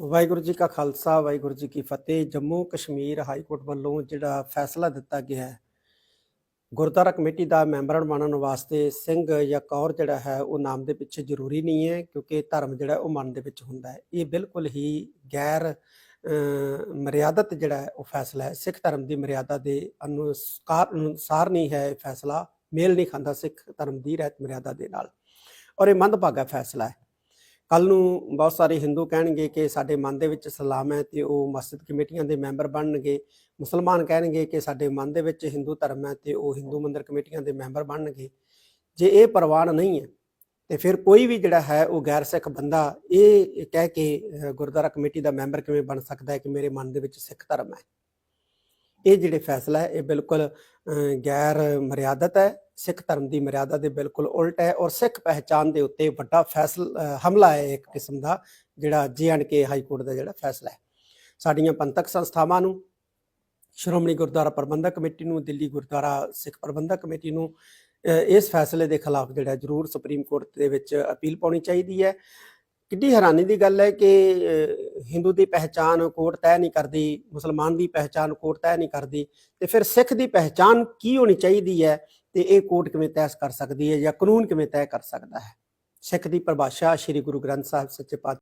ਵਾਹਿਗੁਰੂ ਜੀ ਕਾ ਖਾਲਸਾ ਵਾਹਿਗੁਰੂ ਜੀ ਕੀ ਫਤਿਹ। Jammu Kashmir high court ਵੱਲੋਂ ਜਿਹੜਾ ਫੈਸਲਾ ਦਿੱਤਾ ਗਿਆ ਹੈ ਗੁਰਦੁਆਰਾ ਕਮੇਟੀ ਦਾ ਮੈਂਬਰਾਂ ਬਣਨ ਵਾਸਤੇ ਸਿੰਘ ਜਾਂ ਕੌਰ ਜਿਹੜਾ ਹੈ ਉਹ ਨਾਮ ਦੇ ਪਿੱਛੇ ਜ਼ਰੂਰੀ ਨਹੀਂ ਹੈ ਕਿਉਂਕਿ ਧਰਮ ਜਿਹੜਾ ਉਹ ਮਨ ਦੇ ਵਿੱਚ ਹੁੰਦਾ ਹੈ। ਇਹ ਬਿਲਕੁਲ ਹੀ ਗੈਰ ਅਹ, ਮਰਿਆਦਤ ਜਿਹੜਾ ਉਹ ਫੈਸਲਾ ਹੈ। ਸਿੱਖ ਧਰਮ ਦੀ ਮਰਿਆਦਾ ਦੇ ਅਨੁਸਾਰ ਅਨੁਸਾਰ ਨਹੀਂ ਹੈ ਇਹ ਫੈਸਲਾ। ਮੇਲ ਨਹੀਂ ਖਾਂਦਾ ਸਿੱਖ ਧਰਮ ਦੀ ਰਹਿਤ ਮਰਿਆਦਾ ਦੇ ਨਾਲ। ਔਰ ਇਹ ਮੰਦਭਾਗਾ ਫੈਸਲਾ ਹੈ। ਕੱਲ ਨੂੰ ਬਹੁਤ ਸਾਰੇ ਹਿੰਦੂ ਕਹਿਣਗੇ ਕਿ ਸਾਡੇ ਮਨ ਦੇ ਵਿੱਚ ਇਸਲਾਮ ਹੈ ਤੇ ਉਹ ਮਸਜਿਦ ਕਮੇਟੀਆਂ ਦੇ ਮੈਂਬਰ ਬਣਨਗੇ। ਮੁਸਲਮਾਨ ਕਹਿਣਗੇ ਕਿ ਸਾਡੇ ਮਨ ਦੇ ਵਿੱਚ ਹਿੰਦੂ ਧਰਮ ਹੈ ਤੇ ਉਹ ਹਿੰਦੂ ਮੰਦਰ ਕਮੇਟੀਆਂ ਦੇ ਮੈਂਬਰ ਬਣਨਗੇ। ਜੇ ਇਹ ਪ੍ਰਵਾਨ ਨਹੀਂ ਹੈ, ਤੇ ਫਿਰ ਕੋਈ ਵੀ ਜਿਹੜਾ ਹੈ ਉਹ ਗੈਰ ਸਿੱਖ ਬੰਦਾ ਇਹ ਕਹਿ ਕੇ ਗੁਰਦੁਆਰਾ ਕਮੇਟੀ ਦਾ ਮੈਂਬਰ ਕਿਵੇਂ ਬਣ ਸਕਦਾ ਹੈ ਕਿ ਮੇਰੇ ਮਨ ਦੇ ਵਿੱਚ ਸਿੱਖ ਧਰਮ ਹੈ? ਇਹ ਜਿਹੜੇ ਫੈਸਲਾ ਹੈ, ਇਹ ਬਿਲਕੁਲ ਗੈਰ ਮਰਿਆਦਤ ਹੈ ਸਿੱਖ ਧਰਮ ਦੀ ਮਰਿਆਦਾ ਦੇ ਬਿਲਕੁਲ ਉਲਟ ਹੈ ਔਰ ਸਿੱਖ ਪਹਿਚਾਨ ਦੇ ਉੱਤੇ ਵੱਡਾ ਫੈਸਲ ਹਮਲਾ ਹੈ ਇੱਕ ਕਿਸਮ ਦਾ, ਜਿਹੜਾ ਕੇ ਹਾਈ ਕੋਰਟ ਦਾ ਜਿਹੜਾ ਫੈਸਲਾ ਹੈ। ਸਾਡੀਆਂ ਪੰਥਕ ਸੰਸਥਾਵਾਂ ਨੂੰ, ਸ਼੍ਰੋਮਣੀ ਗੁਰਦੁਆਰਾ ਪ੍ਰਬੰਧਕ ਕਮੇਟੀ ਨੂੰ, ਦਿੱਲੀ ਗੁਰਦੁਆਰਾ ਸਿੱਖ ਪ੍ਰਬੰਧਕ ਕਮੇਟੀ ਨੂੰ ਇਸ ਫੈਸਲੇ ਦੇ ਖਿਲਾਫ ਜਿਹੜਾ ਜ਼ਰੂਰ ਸੁਪਰੀਮ ਕੋਰਟ ਦੇ ਵਿੱਚ ਅਪੀਲ ਪਾਉਣੀ ਚਾਹੀਦੀ ਹੈ। ਕਿੱਡੀ ਹੈਰਾਨੀ ਦੀ ਗੱਲ ਹੈ ਕਿ ਹਿੰਦੂ ਦੀ ਪਹਿਚਾਨ ਕੋਰਟ ਤੈਅ ਨਹੀਂ ਕਰਦੀ, ਮੁਸਲਮਾਨ ਦੀ ਪਹਿਚਾਨ ਕੋਰਟ ਤੈਅ ਨਹੀਂ ਕਰਦੀ, ਤੇ ਫਿਰ ਸਿੱਖ ਦੀ ਪਹਿਚਾਨ ਕੀ ਹੋਣੀ ਚਾਹੀਦੀ ਹੈ? ਤੇ ਇਹ ਕੋਰਟ ਕਿਵੇਂ ਤੈਅ ਕਰ ਸਕਦੀ ਹੈ ਜਾਂ ਕਾਨੂੰਨ ਕਿਵੇਂ ਤੈਅ ਕਰ ਸਕਦਾ ਹੈ? ਸਿੱਖ ਦੀ ਪਰਿਭਾਸ਼ਾ ਸ੍ਰੀ ਗੁਰੂ ਗ੍ਰੰਥ ਸਾਹਿਬ ਸੱਚੇ ਪਾਤਸ਼ਾਹ